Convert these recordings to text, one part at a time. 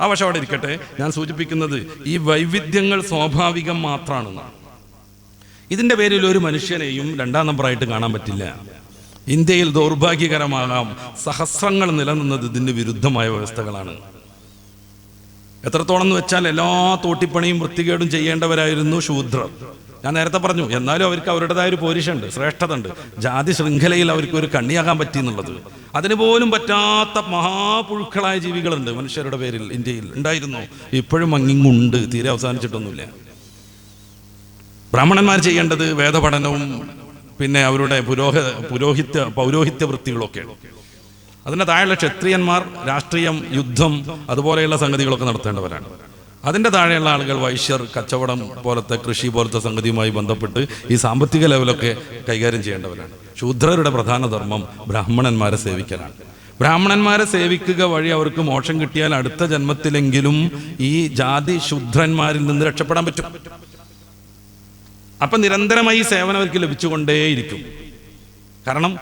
ആ പക്ഷെ അവിടെ ഇരിക്കട്ടെ. ഞാൻ സൂചിപ്പിക്കുന്നത് ഈ വൈവിധ്യങ്ങൾ സ്വാഭാവികം മാത്രമാണ് ഇതിന്റെ പേരിൽ ഒരു മനുഷ്യനെയും രണ്ടാം നമ്പറായിട്ട് കാണാൻ പറ്റില്ല. ഇന്ത്യയിൽ ദൗർഭാഗ്യകരമാകാം സഹസ്രങ്ങൾ നിലനിന്നത് ഇതിന് വിരുദ്ധമായ വ്യവസ്ഥകളാണ്. എത്രത്തോളം എന്ന് വെച്ചാൽ എല്ലാ തോട്ടിപ്പണിയും വൃത്തികേടും ചെയ്യേണ്ടവരായിരുന്നു ശൂദ്രർ. ഞാൻ നേരത്തെ പറഞ്ഞു എന്നാലും അവർക്ക് അവരുടേതായ ഒരു പോരിഷുണ്ട് ശ്രേഷ്ഠത ഉണ്ട് ജാതി ശൃംഖലയിൽ അവർക്ക് ഒരു കണ്ണിയാകാൻ പറ്റി എന്നുള്ളത്. അതിന് പോലും പറ്റാത്ത മഹാപുഴുക്കളായ ജീവികളുണ്ട് മനുഷ്യരുടെ പേരിൽ ഇന്ത്യയിൽ. ഉണ്ടായിരുന്നു. ഇപ്പോഴും അങ്ങിങ്ങുണ്ട്. തീരെ അവസാനിച്ചിട്ടൊന്നുമില്ല. ബ്രാഹ്മണന്മാർ ചെയ്യേണ്ടത് വേദപഠനവും പിന്നെ അവരുടെ പുരോഹ പുരോഹിത്യ പൗരോഹിത്യ വൃത്തികളൊക്കെയാണ് അതിന്റെ താഴെയുള്ള ക്ഷത്രിയന്മാർ രാഷ്ട്രീയം യുദ്ധം അതുപോലെയുള്ള സംഗതികളൊക്കെ നടത്തേണ്ടവരാണ്. അതിന്റെ താഴെയുള്ള ആളുകൾ വൈശ്യർ കച്ചവടം പോലത്തെ കൃഷി പോലത്തെ സംഗതിയുമായി ബന്ധപ്പെട്ട് ഈ സാമ്പത്തിക ലെവലൊക്കെ കൈകാര്യം ചെയ്യേണ്ടവരാണ്. ശൂദ്രരുടെ പ്രധാന ധർമ്മം ബ്രാഹ്മണന്മാരെ സേവിക്കലാണ്. ബ്രാഹ്മണന്മാരെ സേവിക്കുക വഴി അവർക്ക് മോക്ഷം കിട്ടിയാൽ അടുത്ത ജന്മത്തിലെങ്കിലും ഈ ജാതി ശുദ്രന്മാരിൽ നിന്ന് രക്ഷപ്പെടാൻ പറ്റും. അപ്പൊ നിരന്തരമായി സേവനം അവർക്ക് ലഭിച്ചുകൊണ്ടേയിരിക്കും. കാരണം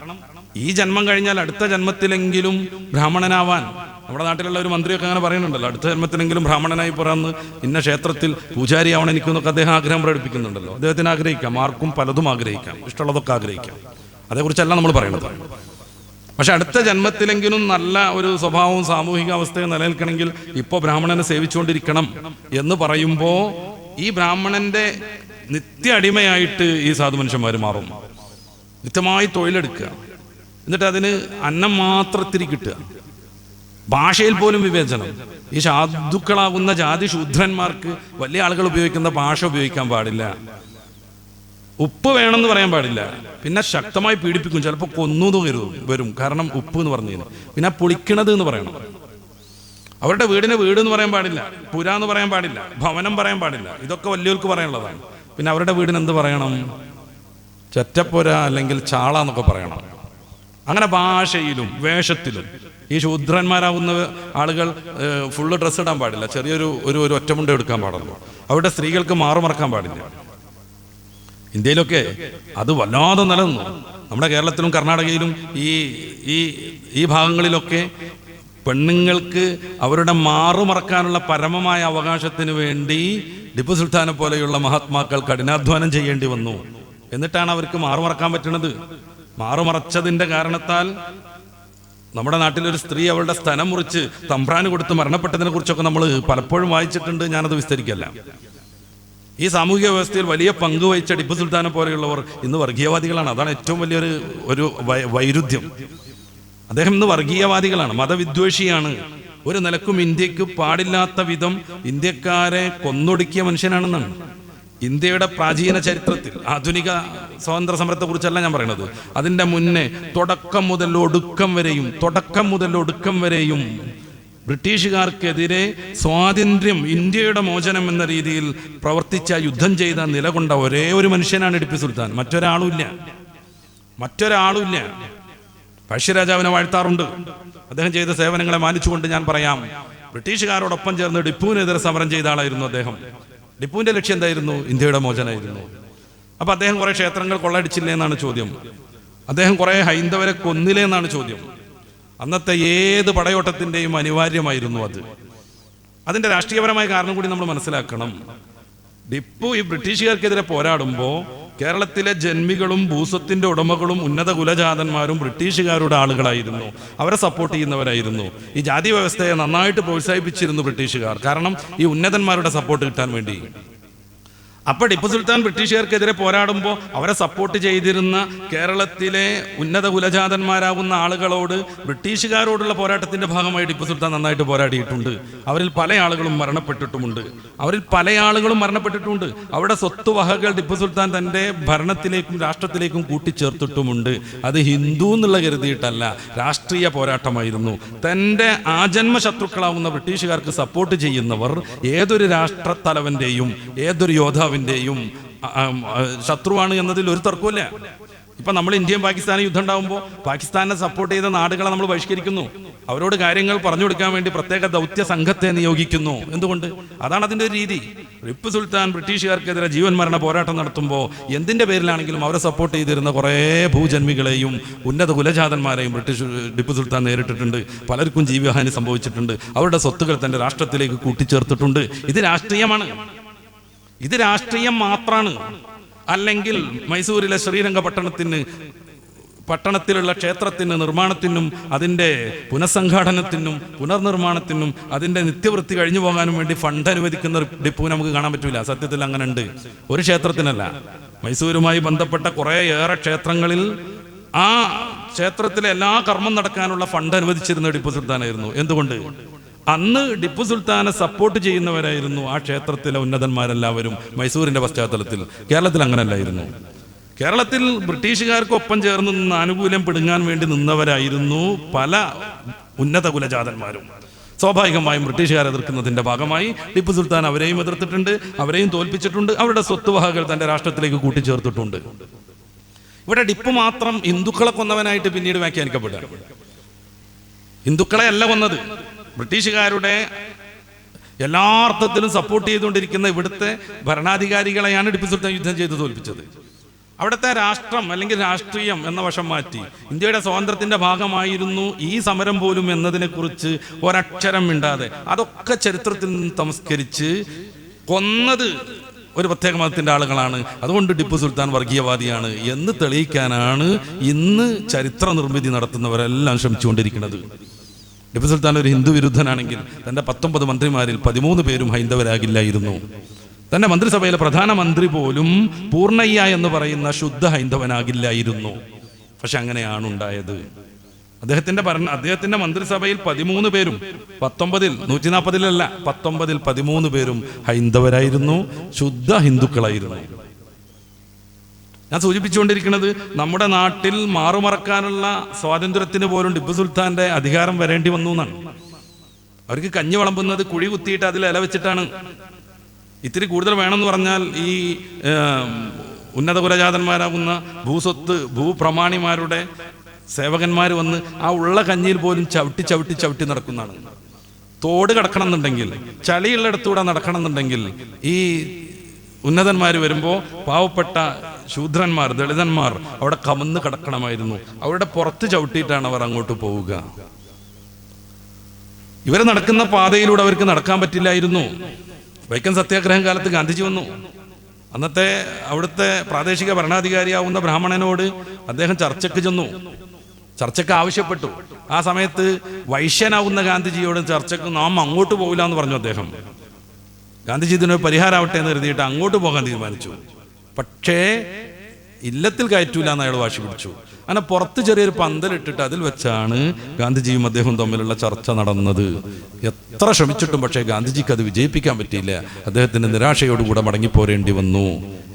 ഈ ജന്മം കഴിഞ്ഞാൽ അടുത്ത ജന്മത്തിലെങ്കിലും ബ്രാഹ്മണനാവാൻ നമ്മുടെ നാട്ടിലുള്ള ഒരു മന്ത്രിയൊക്കെ അങ്ങനെ പറയുന്നുണ്ടല്ലോ അടുത്ത ജന്മത്തിനെങ്കിലും ബ്രാഹ്മണനായി പുറന്ന് ഇന്ന ക്ഷേത്രത്തിൽ പൂജാരിയാവണം എനിക്കെന്നൊക്കെ അദ്ദേഹം ആഗ്രഹം പ്രകടിപ്പിക്കുന്നുണ്ടല്ലോ. അദ്ദേഹത്തിന് ആഗ്രഹിക്കാം ആർക്കും പലതും ആഗ്രഹിക്കാം ഇഷ്ടമുള്ളതൊക്കെ ആഗ്രഹിക്കാം. അതേക്കുറിച്ചല്ല നമ്മൾ പറയുന്നത് പക്ഷെ അടുത്ത ജന്മത്തിലെങ്കിലും നല്ല ഒരു സ്വഭാവവും സാമൂഹിക അവസ്ഥയും നിലനിൽക്കണമെങ്കിൽ ഇപ്പോൾ ബ്രാഹ്മണനെ സേവിച്ചുകൊണ്ടിരിക്കണം എന്ന് പറയുമ്പോൾ ഈ ബ്രാഹ്മണന്റെ നിത്യ അടിമയായിട്ട് ഈ സാധു മനുഷ്യന്മാർ മാറും. നിത്യമായി തൊഴിലെടുക്കുക. എന്നിട്ട് അതിന് അന്നം മാത്രത്തിരി കിട്ടുക ഭാഷയിൽ പോലും വിവേചനം. ഈ സാധുക്കളാകുന്ന ജാതി ശൂദ്രന്മാർക്ക് വലിയ ആളുകൾ ഉപയോഗിക്കുന്ന ഭാഷ ഉപയോഗിക്കാൻ പാടില്ല. ഉപ്പ് വേണമെന്ന് പറയാൻ പാടില്ല. പിന്നെ ശക്തമായി പീഡിപ്പിക്കും. ചിലപ്പോൾ കൊന്നു വരും വരും. കാരണം ഉപ്പ് എന്ന് പറഞ്ഞു കഴിഞ്ഞാൽ പിന്നെ പുളിക്കണത് എന്ന് പറയണം. അവരുടെ വീടിന് വീട് എന്ന് പറയാൻ പാടില്ല. പുര എന്ന് പറയാൻ പാടില്ല. ഭവനം പറയാൻ പാടില്ല. ഇതൊക്കെ വലിയവർക്ക് പറയാനുള്ളതാണ്. പിന്നെ അവരുടെ വീടിന് എന്ത് പറയണം? ചെറ്റപ്പുര അല്ലെങ്കിൽ ചാള എന്നൊക്കെ പറയണം. അങ്ങനെ ഭാഷയിലും വേഷത്തിലും ഈ ശൂദ്രന്മാരാവുന്ന ആളുകൾ ഫുള്ള് ഡ്രസ്സ് ഇടാൻ പാടില്ല. ചെറിയൊരു ഒരു ഒരു ഒറ്റമുണ്ട എടുക്കാൻ പാടുള്ളൂ. അവിടെ സ്ത്രീകൾക്ക് മാറുമറക്കാൻ പാടില്ല. ഇന്ത്യയിലൊക്കെ അത് വല്ലാതെ നിലനിന്നു. നമ്മുടെ കേരളത്തിലും കർണാടകയിലും ഈ ഈ ഈ ഭാഗങ്ങളിലൊക്കെ പെണ്ണുങ്ങൾക്ക് അവരുടെ മാറുമറക്കാനുള്ള പരമമായ അവകാശത്തിന് വേണ്ടി ടിപ്പു സുൽത്താനെ പോലെയുള്ള മഹാത്മാക്കൾ കഠിനാധ്വാനം ചെയ്യേണ്ടി വന്നു. എന്നിട്ടാണ് അവർക്ക് മാറുമറക്കാൻ പറ്റുന്നത് മാറുമറച്ചതിന്റെ കാരണത്താൽ നമ്മുടെ നാട്ടിലൊരു സ്ത്രീ അവളുടെ സ്ഥലം മുറിച്ച് തമ്പ്രാന് കൊടുത്ത് മരണപ്പെട്ടതിനെ കുറിച്ചൊക്കെ നമ്മൾ പലപ്പോഴും വായിച്ചിട്ടുണ്ട് ഞാനത് വിസ്തരിക്കല്ല. ഈ സാമൂഹിക വ്യവസ്ഥയിൽ വലിയ പങ്ക് വഹിച്ച ടിപ്പു സുൽത്താനെ പോലെയുള്ളവർ ഇന്ന് വർഗീയവാദികളാണ്. അതാണ് ഏറ്റവും വലിയൊരു ഒരു വൈരുദ്ധ്യം. അദ്ദേഹം ഇന്ന് വർഗീയവാദികളാണ് മതവിദ്വേഷിയാണ്. ഒരു നിലക്കും ഇന്ത്യയ്ക്ക് പാടില്ലാത്ത വിധം ഇന്ത്യക്കാരെ കൊന്നൊടുക്കിയ മനുഷ്യനാണെന്നാണ്. ഇന്ത്യയുടെ പ്രാചീന ചരിത്രത്തിൽ ആധുനിക സ്വാതന്ത്ര്യ സമരത്തെ കുറിച്ചല്ല ഞാൻ പറയുന്നത് അതിന്റെ മുന്നേ തുടക്കം മുതൽ ഒടുക്കം വരെയും തുടക്കം മുതൽ ഒടുക്കം വരെയും ബ്രിട്ടീഷുകാർക്കെതിരെ സ്വാതന്ത്ര്യം ഇന്ത്യയുടെ മോചനം എന്ന രീതിയിൽ പ്രവർത്തിച്ച യുദ്ധം ചെയ്ത നിലകൊണ്ട ഒരേ ഒരു മനുഷ്യനാണ് ടിപ്പു സുൽത്താൻ. മറ്റൊരാളുമില്ല മറ്റൊരാളുമില്ല പഴശ്ശിരാജാവിനെ വാഴ്ത്താറുണ്ട്. അദ്ദേഹം ചെയ്ത സേവനങ്ങളെ മാനിച്ചുകൊണ്ട് ഞാൻ പറയാം. ബ്രിട്ടീഷുകാരോടൊപ്പം ചേർന്ന് ടിപ്പുവിനെതിരെ സമരം ചെയ്ത ആളായിരുന്നു അദ്ദേഹം. ടിപ്പുവിന്റെ ലക്ഷ്യം എന്തായിരുന്നു? ഇന്ത്യയുടെ മോചനമായിരുന്നു. അപ്പൊ അദ്ദേഹം കുറെ ക്ഷേത്രങ്ങൾ കൊള്ളടിച്ചില്ലേ എന്നാണ് ചോദ്യം. അദ്ദേഹം കുറെ ഹൈന്ദവരെ കൊന്നില്ലേ എന്നാണ് ചോദ്യം. അന്നത്തെ ഏത് പടയോട്ടത്തിന്റെയും അനിവാര്യമായിരുന്നു അത്. അതിന്റെ രാഷ്ട്രീയപരമായ കാരണം കൂടി നമ്മൾ മനസ്സിലാക്കണം. ടിപ്പു ഈ ബ്രിട്ടീഷുകാർക്കെതിരെ പോരാടുമ്പോൾ കേരളത്തിലെ ജന്മികളും ഭൂസ്വത്തിന്റെ ഉടമകളും ഉന്നത കുലജാതന്മാരും ബ്രിട്ടീഷുകാരുടെ ആളുകളായിരുന്നു. അവരെ സപ്പോർട്ട് ചെയ്യുന്നവരായിരുന്നു. ഈ ജാതി വ്യവസ്ഥയെ നന്നായിട്ട് പ്രോത്സാഹിപ്പിച്ചിരുന്നു ബ്രിട്ടീഷുകാർ. കാരണം ഈ ഉന്നതന്മാരുടെ സപ്പോർട്ട് കിട്ടാൻ വേണ്ടി. അപ്പോൾ ടിപ്പു സുൽത്താൻ ബ്രിട്ടീഷുകാർക്കെതിരെ പോരാടുമ്പോൾ അവരെ സപ്പോർട്ട് ചെയ്തിരുന്ന കേരളത്തിലെ ഉന്നത കുലജാതന്മാരാകുന്ന ആളുകളോട് ബ്രിട്ടീഷുകാരോടുള്ള പോരാട്ടത്തിന്റെ ഭാഗമായി ടിപ്പു സുൽത്താൻ നന്നായിട്ട് പോരാടിയിട്ടുണ്ട്. അവരിൽ പല ആളുകളും മരണപ്പെട്ടിട്ടുമുണ്ട്. അവരിൽ പല ആളുകളും മരണപ്പെട്ടിട്ടുമുണ്ട് അവിടെ സ്വത്തുവകകൾ ടിപ്പു സുൽത്താൻ തന്റെ ഭരണത്തിലേക്കും രാഷ്ട്രത്തിലേക്കും കൂട്ടിച്ചേർത്തിട്ടുമുണ്ട്. അത് ഹിന്ദു എന്നുള്ള കരുതിയിട്ടല്ല രാഷ്ട്രീയ പോരാട്ടമായിരുന്നു. തന്റെ ആജന്മ ശത്രുക്കളാവുന്ന ബ്രിട്ടീഷുകാർക്ക് സപ്പോർട്ട് ചെയ്യുന്നവർ ഏതൊരു രാഷ്ട്രത്തലവന്റെയും ഏതൊരു യോദ്ധാവിന്റെയും ആ, ശത്രുവാണ് എന്നതിൽ ഒരു തർക്കമില്ല ഇപ്പൊ നമ്മൾ ഇന്ത്യയും പാകിസ്ഥാനും യുദ്ധം ഉണ്ടാകുമ്പോൾ പാകിസ്ഥാനെ സപ്പോർട്ട് ചെയ്ത നാടുകളെ നമ്മൾ ബഹിഷ്കരിക്കുന്നു. അവരോട് കാര്യങ്ങൾ പറഞ്ഞു കൊടുക്കാൻ വേണ്ടി പ്രത്യേക ദൗത്യ സംഘത്തെ നിയോഗിക്കുന്നു. എന്തുകൊണ്ട്? അതാണ് അതിന്റെ ഒരു രീതി. റിപ്പ് സുൽത്താൻ ബ്രിട്ടീഷുകാർക്കെതിരെ ജീവൻ മരണ പോരാട്ടം നടത്തുമ്പോൾ എന്തിന്റെ പേരിലാണെങ്കിലും അവരെ സപ്പോർട്ട് ചെയ്തിരുന്ന കുറേ ഭൂജന്മികളെയും ഉന്നത കുലജാതന്മാരെയും ബ്രിട്ടീഷ് ടിപ്പു സുൽത്താൻ നേരിട്ടിട്ടുണ്ട്. പലർക്കും ജീവഹാനി സംഭവിച്ചിട്ടുണ്ട്. അവരുടെ സ്വത്തുക്കൾ തന്റെ രാഷ്ട്രത്തിലേക്ക് കൂട്ടിച്ചേർത്തിട്ടുണ്ട്. ഇത് രാഷ്ട്രീയമാണ്. ഇത് രാഷ്ട്രീയം മാത്രമാണ് അല്ലെങ്കിൽ മൈസൂരിലെ ശ്രീരംഗപട്ടണത്തിന് പട്ടണത്തിലുള്ള ക്ഷേത്രത്തിന് നിർമ്മാണത്തിനും അതിന്റെ പുനഃസംഘാടനത്തിനും പുനർനിർമ്മാണത്തിനും അതിന്റെ നിത്യവൃത്തി കഴിഞ്ഞു പോകാനും വേണ്ടി ഫണ്ട് അനുവദിക്കുന്ന ഡിപ്പു നമുക്ക് കാണാൻ പറ്റില്ല സത്യത്തിൽ അങ്ങനെ ഉണ്ട് ഒരു ക്ഷേത്രത്തിനല്ല. മൈസൂരുമായി ബന്ധപ്പെട്ട കുറേയേറെ ക്ഷേത്രങ്ങളിൽ ആ ക്ഷേത്രത്തിലെ എല്ലാ കർമ്മം നടക്കാനുള്ള ഫണ്ട് അനുവദിച്ചിരുന്ന ടിപ്പു സുൽത്താനായിരുന്നു. എന്തുകൊണ്ട്? അന്ന് ടിപ്പു സുൽത്താനെ സപ്പോർട്ട് ചെയ്യുന്നവരായിരുന്നു ആ ക്ഷേത്രത്തിലെ ഉന്നതന്മാരെല്ലാവരും മൈസൂരിന്റെ പശ്ചാത്തലത്തിൽ. കേരളത്തിൽ അങ്ങനല്ലായിരുന്നു. കേരളത്തിൽ ബ്രിട്ടീഷുകാർക്കൊപ്പം ചേർന്ന് നിന്ന് ആനുകൂല്യം പിടുങ്ങാൻ വേണ്ടി നിന്നവരായിരുന്നു പല ഉന്നത കുലജാതന്മാരും. സ്വാഭാവികമായും ബ്രിട്ടീഷുകാരെ എതിർക്കുന്നതിന്റെ ഭാഗമായി ടിപ്പു സുൽത്താൻ അവരെയും എതിർത്തിട്ടുണ്ട് അവരെയും തോൽപ്പിച്ചിട്ടുണ്ട് അവരുടെ സ്വത്തുവകകൾ തന്റെ രാഷ്ട്രത്തിലേക്ക് കൂട്ടിച്ചേർത്തിട്ടുണ്ട്. ഇവിടെ ടിപ്പു മാത്രം ഹിന്ദുക്കളെ കൊന്നവനായിട്ട് പിന്നീട് വ്യാഖ്യാനിക്കപ്പെടുക. ഹിന്ദുക്കളെ അല്ല കൊന്നത്. ബ്രിട്ടീഷുകാരുടെ എല്ലാ അർത്ഥത്തിലും സപ്പോർട്ട് ചെയ്തുകൊണ്ടിരിക്കുന്ന ഇവിടുത്തെ ഭരണാധികാരികളെയാണ് ടിപ്പു സുൽത്താൻ യുദ്ധം ചെയ്ത് തോൽപ്പിച്ചത്. അവിടുത്തെ രാഷ്ട്രം അല്ലെങ്കിൽ രാഷ്ട്രീയം എന്ന വശം മാറ്റി ഇന്ത്യയുടെ സ്വാതന്ത്ര്യത്തിന്റെ ഭാഗമായിരുന്നു ഈ സമരം പോലും എന്നതിനെക്കുറിച്ച് ഒരക്ഷരം മിണ്ടാതെ അതൊക്കെ ചരിത്രത്തിൽ നിന്ന് തമസ്കരിച്ച് കൊന്നത് ഒരു പ്രത്യേക മതത്തിന്റെ ആളുകളാണ്. അതുകൊണ്ട് ടിപ്പു സുൽത്താൻ വർഗീയവാദിയാണ് എന്ന് തെളിയിക്കാനാണ് ഇന്ന് ചരിത്ര നിർമ്മിതി നടത്തുന്നവരെല്ലാം ശ്രമിച്ചുകൊണ്ടിരിക്കുന്നത്. ടിപ്പു സുൽത്താൻ ഒരു ഹിന്ദു വിരുദ്ധനാണെങ്കിൽ തന്റെ പത്തൊമ്പത് മന്ത്രിമാരിൽ പതിമൂന്ന് പേരും ഹൈന്ദവരാകില്ലായിരുന്നു. തന്റെ മന്ത്രിസഭയിലെ പ്രധാനമന്ത്രി പോലും പൂർണയ്യ എന്ന് പറയുന്ന ശുദ്ധ ഹൈന്ദവനാകില്ലായിരുന്നു. പക്ഷെ അങ്ങനെയാണ് ഉണ്ടായത്. അദ്ദേഹത്തിന്റെ ഭരണ അദ്ദേഹത്തിന്റെ മന്ത്രിസഭയിൽ പതിമൂന്ന് പേരും പത്തൊമ്പതിൽ നൂറ്റി നാൽപ്പതിലല്ല പത്തൊമ്പതിൽ പതിമൂന്ന് പേരും ഹൈന്ദവരായിരുന്നു ശുദ്ധ ഹിന്ദുക്കളായിരുന്നു. ഞാൻ സൂചിപ്പിച്ചുകൊണ്ടിരിക്കുന്നത് നമ്മുടെ നാട്ടിൽ മാറുമറക്കാനുള്ള സ്വാതന്ത്ര്യത്തിന് പോലും ടിപ്പു സുൽത്താന്റെ അധികാരം വരേണ്ടി വന്നു എന്നാണ്. അവർക്ക് കഞ്ഞി വിളമ്പുന്നത് കുഴി കുത്തിയിട്ട് അതിൽ ഇല വെച്ചിട്ടാണ്. ഇത്തിരി കൂടുതൽ വേണമെന്ന് പറഞ്ഞാൽ ഈ ഉന്നത കുലജാതന്മാരാകുന്ന ഭൂസ്വത്ത് ഭൂപ്രമാണിമാരുടെ സേവകന്മാർ വന്ന് ആ ഉള്ള കഞ്ഞിയിൽ പോലും ചവിട്ടി ചവിട്ടി ചവിട്ടി നടക്കുന്നതാണ്. തോട് കിടക്കണം എന്നുണ്ടെങ്കിൽ ചളിയുള്ളിടത്തൂടെ നടക്കണം എന്നുണ്ടെങ്കിൽ ഈ ഉന്നതന്മാർ വരുമ്പോൾ പാവപ്പെട്ട ശൂദ്രന്മാർ ദളിതന്മാർ അവിടെ കമന്ന് കിടക്കണമായിരുന്നു. അവരുടെ പുറത്ത് ചവിട്ടിയിട്ടാണ് അവർ അങ്ങോട്ട് പോവുക. ഇവർ നടക്കുന്ന പാതയിലൂടെ അവർക്ക് നടക്കാൻ പറ്റില്ലായിരുന്നു. വൈക്കം സത്യാഗ്രഹം കാലത്ത് ഗാന്ധിജി വന്നു. അന്നത്തെ അവിടുത്തെ പ്രാദേശിക ഭരണാധികാരിയാവുന്ന ബ്രാഹ്മണനോട് അദ്ദേഹം ചർച്ചയ്ക്ക് ചെന്നു. ചർച്ചയ്ക്ക് ആവശ്യപ്പെട്ടു. ആ സമയത്ത് വൈശ്യനാവുന്ന ഗാന്ധിജിയോട് ചർച്ചയ്ക്ക് നാം അങ്ങോട്ട് പോകില്ല എന്ന് പറഞ്ഞു അദ്ദേഹം. ഗാന്ധിജി ഇതിനൊരു പരിഹാരമാവട്ടെ എന്ന് കരുതിയിട്ട് അങ്ങോട്ട് പോകാൻ തീരുമാനിച്ചു. പക്ഷേ ഇല്ലത്തിൽ കയറ്റൂല എന്ന് അയാൾ വാശി പിടിച്ചു. അങ്ങനെ പുറത്ത് ചെറിയൊരു പന്തലിട്ടിട്ട് അതിൽ വെച്ചാണ് ഗാന്ധിജിയും അദ്ദേഹവും തമ്മിലുള്ള ചർച്ച നടന്നത്. എത്ര ശ്രമിച്ചിട്ടും പക്ഷേ ഗാന്ധിജിക്ക് അത് വിജയിപ്പിക്കാൻ പറ്റിയില്ല. അദ്ദേഹത്തിന് നിരാശയോടുകൂടെ മടങ്ങിപ്പോരേണ്ടി വന്നു.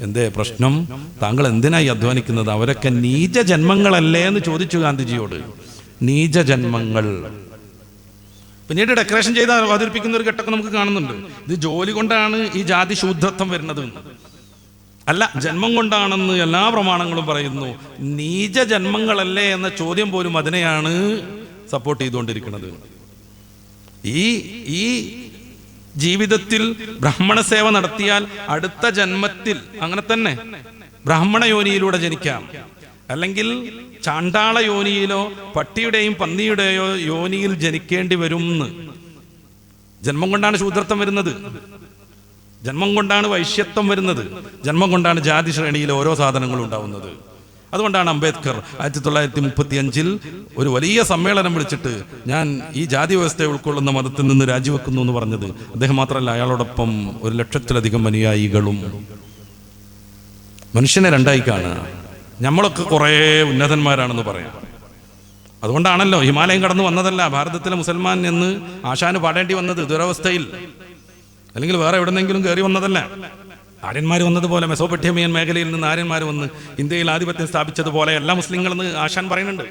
എന്തേ പ്രശ്നം? താങ്കൾ എന്തിനായി അധ്വാനിക്കുന്നത്? അവരൊക്കെ നീച ജന്മങ്ങളല്ലേ എന്ന് ചോദിച്ചു ഗാന്ധിജിയോട്. നീച ജന്മങ്ങൾ പിന്നീട് ഡെക്കറേഷൻ ചെയ്ത് അവതരിപ്പിക്കുന്ന ഒരു ഘട്ടമൊക്കെ നമുക്ക് കാണുന്നുണ്ട്. ഇത് ജോലി കൊണ്ടാണ് ഈ ജാതി ശൂദ്രത്വം വരുന്നത്. അല്ല ജന്മം കൊണ്ടാണെന്ന് എല്ലാ പ്രമാണങ്ങളും പറയുന്നു. നീച ജന്മങ്ങളല്ലേ എന്ന ചോദ്യം പോലും അതിനെയാണ് സപ്പോർട്ട് ചെയ്തുകൊണ്ടിരിക്കുന്നത്. ഈ ഈ ജീവിതത്തിൽ ബ്രാഹ്മണ സേവ നടത്തിയാൽ അടുത്ത ജന്മത്തിൽ അങ്ങനെ തന്നെ ബ്രാഹ്മണ യോനിയിലൂടെ ജനിക്കാം. അല്ലെങ്കിൽ ചാണ്ടാള യോനിയിലോ പട്ടിയുടെയും പന്നിയുടെയോ യോനിയിൽ ജനിക്കേണ്ടി വരും ജന്മം കൊണ്ടാണ് ശൂദ്രത്വം വരുന്നത്. ജന്മം കൊണ്ടാണ് വൈശ്യത്വം വരുന്നത്. ജന്മം കൊണ്ടാണ് ജാതി ശ്രേണിയിൽ ഓരോ സാധനങ്ങളും ഉണ്ടാവുന്നത്. അതുകൊണ്ടാണ് അംബേദ്കർ ആയിരത്തി തൊള്ളായിരത്തി മുപ്പത്തി അഞ്ചിൽ ഒരു വലിയ സമ്മേളനം വിളിച്ചിട്ട് ഞാൻ ഈ ജാതി വ്യവസ്ഥയെ ഉൾക്കൊള്ളുന്ന മതത്തിൽ നിന്ന് രാജിവെക്കുന്നു എന്ന് പറഞ്ഞത്. അദ്ദേഹം മാത്രമല്ല അയാളോടൊപ്പം ഒരു ലക്ഷത്തിലധികം അനുയായികളും. മനുഷ്യനെ രണ്ടായി കാണുക. നമ്മളൊക്കെ കുറേ ഉന്നതന്മാരാണെന്ന് പറയാം. അതുകൊണ്ടാണല്ലോ ഹിമാലയം കടന്നു വന്നതല്ല ഭാരതത്തിലെ മുസൽമാൻ എന്ന് ആശാന് പാടേണ്ടി വന്നത് ദുരവസ്ഥയിൽ. അല്ലെങ്കിൽ വേറെ എവിടെന്നെങ്കിലും കയറി വന്നതല്ല? ആര്യന്മാർ വന്നതുപോലെ മെസോപെട്ടിയമിയൻ മേഖലയിൽ നിന്ന് ആര്യന്മാർ വന്ന് ഇന്ത്യയിൽ ആധിപത്യം സ്ഥാപിച്ചതുപോലെ എല്ലാ മുസ്ലിങ്ങളെന്ന് ആശാൻ പറയുന്നുണ്ട്.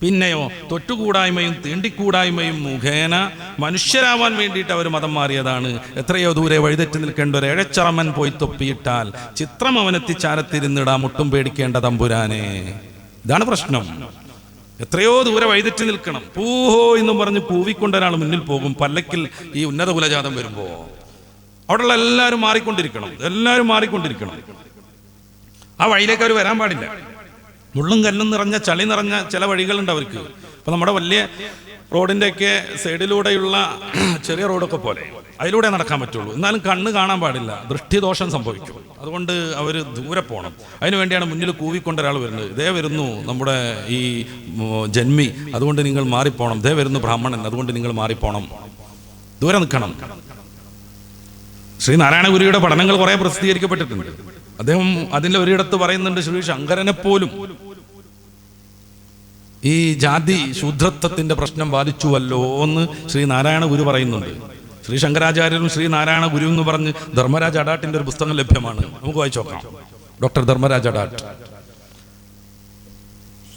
പിന്നെയോ തൊട്ടുകൂടായ്മയും തീണ്ടിക്കൂടായ്മയും മുഖേന മനുഷ്യരാവാൻ വേണ്ടിയിട്ട് അവർ മതം മാറിയതാണ്. എത്രയോ ദൂരെ വഴിതെറ്റി നിൽക്കേണ്ട ഒരു എഴച്ചറമൻ പോയി തൊപ്പിയിട്ടാൽ ചിത്രം അവനെത്തി അവനെത്തിച്ചാരത്തിരുന്നിടാ മുട്ടും പേടിക്കേണ്ട തമ്പുരാനെ. ഇതാണ് പ്രശ്നം. എത്രയോ ദൂരെ വഴിതെറ്റി നിൽക്കണം. പൂഹോ എന്നും പറഞ്ഞ് പൂവിക്കൊണ്ടൊരാൾ മുന്നിൽ പോകും. പല്ലക്കിൽ ഈ ഉന്നത കുലജാതം വരുമ്പോ അവിടെയുള്ള എല്ലാവരും മാറിക്കൊണ്ടിരിക്കണം. എല്ലാവരും മാറിക്കൊണ്ടിരിക്കണം. ആ വഴിയിലേക്ക് അവർ വരാൻ പാടില്ല. മുള്ളും കല്ലും നിറഞ്ഞ ചളി നിറഞ്ഞ ചില വഴികളുണ്ട് അവർക്ക്. അപ്പൊ നമ്മുടെ വലിയ റോഡിന്റെയൊക്കെ സൈഡിലൂടെയുള്ള ചെറിയ റോഡൊക്കെ പോലെ അതിലൂടെ നടക്കാൻ പറ്റുള്ളൂ. എന്നാലും കണ്ണ് കാണാൻ പാടില്ല. ദൃഷ്ടിദോഷം സംഭവിക്കും. അതുകൊണ്ട് അവർ ദൂരെ പോകണം അതിന് വേണ്ടിയാണ് മുന്നിൽ കൂവിക്കൊണ്ട് ഒരാൾ വരുന്നത്. ഇതേ വരുന്നു നമ്മുടെ ഈ ജന്മി. അതുകൊണ്ട് നിങ്ങൾ മാറിപ്പോണം. ഇതേ വരുന്നു ബ്രാഹ്മണൻ. അതുകൊണ്ട് നിങ്ങൾ മാറിപ്പോണം. ദൂരെ നിൽക്കണം. ശ്രീ നാരായണ ഗുരുയുടെ പഠനങ്ങൾ കുറെ പ്രസിദ്ധീകരിക്കപ്പെട്ടിട്ടുണ്ട്. അദ്ദേഹം അതിന്റെ ഒരിടത്ത് പറയുന്നുണ്ട് ശ്രീ ശങ്കരനെ പോലും. ഈ ജാതി ശൂദ്രത്വത്തിന്റെ പ്രശ്നം ബാധിച്ചുവല്ലോ എന്ന് ശ്രീ നാരായണ ഗുരു പറയുന്നുണ്ട്. ശ്രീ ശങ്കരാചാര്യരും ശ്രീ നാരായണ ഗുരു എന്ന് പറഞ്ഞ് ധർമ്മരാജ് അഡാട്ടിന്റെ ഒരു പുസ്തകം ലഭ്യമാണ്. നമുക്ക് വായിച്ചു നോക്കാം. ഡോക്ടർ ധർമ്മരാജ് അഡാട്ട്.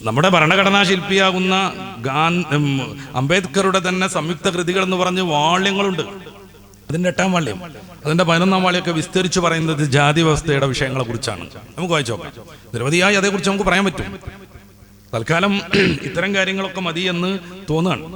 നമ്മുടെ ഭരണഘടനാ ശില്പിയാകുന്ന ഗാൻ അംബേദ്കറുടെ തന്നെ സംയുക്ത കൃതികൾ എന്ന് പറഞ്ഞ് വാള്യങ്ങളുണ്ട്. അതിന്റെ എട്ടാം വാള്യം. അതിന്റെ പതിനൊന്നാം വാള്യമൊക്കെ വിസ്തരിച്ച് പറയുന്നത് ജാതി വ്യവസ്ഥയുടെ വിഷയങ്ങളെ കുറിച്ചാണ്. നമുക്ക് വായിച്ചു നോക്കാം. നിരവധിയായി അതേക്കുറിച്ച് നമുക്ക് പറയാൻ പറ്റും. തൽക്കാലം ഇത്തരം കാര്യങ്ങളൊക്കെ മതി എന്ന് തോന്നുകയാണ്.